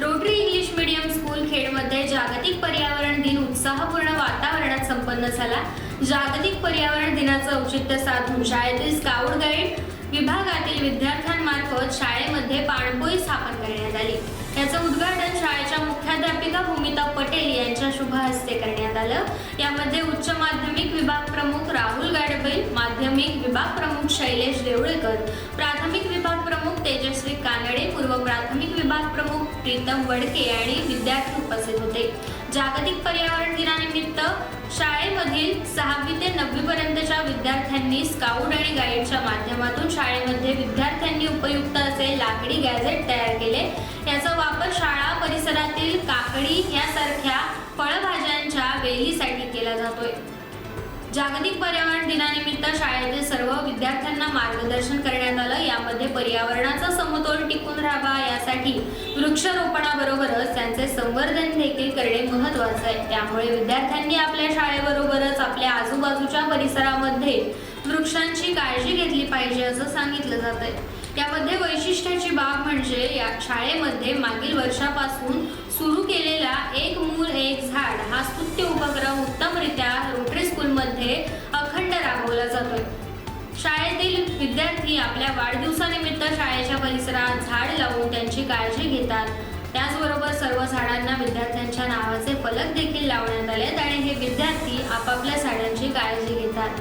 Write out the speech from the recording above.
Rotary English medium school खेडमध्ये जागतिक पर्यावरण दिन उत्साहपूर्ण वातावरणात संपन्न झाला. जागतिक पर्यावरण दिनाचं औचित्य साधून शाळेतील स्काउट गाईड विभागातील विद्यार्थ्यांमार्फत शाळेमध्ये पाणपोई स्थापन करण्यात आली. याचं उद्घाटन शाळेच्या मुख्याध्यापिका भूमिता पटेल यांच्या शुभ हस्ते करण्यात आलं. यामध्ये उच्च माध्यमिक विभाग प्रमुख राहुल गाडबे माध्यमिक विभाग प्रमुख विभाग प्रमुख प्रीतम वडके आणि विद्यार्थी उपस्थित होते. जागतिक पर्यावरण दिनानिमित्त शाळेमधील सहावी ते नववी पर्यंतच्या विद्यार्थ्यांनी स्काउट आणि गाईडच्या माध्यमातून शाळेमध्ये विद्यार्थ्यांनी उपयुक्त असे लाकडी गॅझेट तयार केले. याचा वापर शाळा परिसरातील काकडी यासारख्या फळभाज्यांच्या वेलीसाठी केला जातोय. जागतिक पर्यावरण दिनानिमित्त शाळेतील सर्व विद्यार्थ्यांना मार्गदर्शन करण्यात आलं. यामध्ये पर्यावरणाचा समतोल टिकून राहावा यासाठी वृक्षारोपणाबरोबरच त्यांचे संवर्धन देखील करणे महत्वाचं आहे. त्यामुळे विद्यार्थ्यांनी आपल्या शाळेबरोबरच आपल्या आजूबाजूच्या परिसरामध्ये वृक्षांची काळजी घेतली पाहिजे असं सांगितलं जात आहे. यामध्ये वैशिष्ट्याची बाब म्हणजे या शाळेमध्ये मागील वर्षापासून सुरू केलेला एक मूल एक झाड हा स्तुत्य उपक्रम उत्तमरित्या रोटरी स्कूलमध्ये अखंड राबवला जातोय. शाळेतील विद्यार्थी आपल्या वाढदिवसानिमित्त शाळेच्या परिसरात झाड लावून काळजी घेतात. त्याचबरोबर सर्व झाडांना विद्यार्थ्यांच्या नावाचे फलक देखील लावण्यात आलेत आणि हे विद्यार्थी आपापल्या झाडांची काळजी घेतात.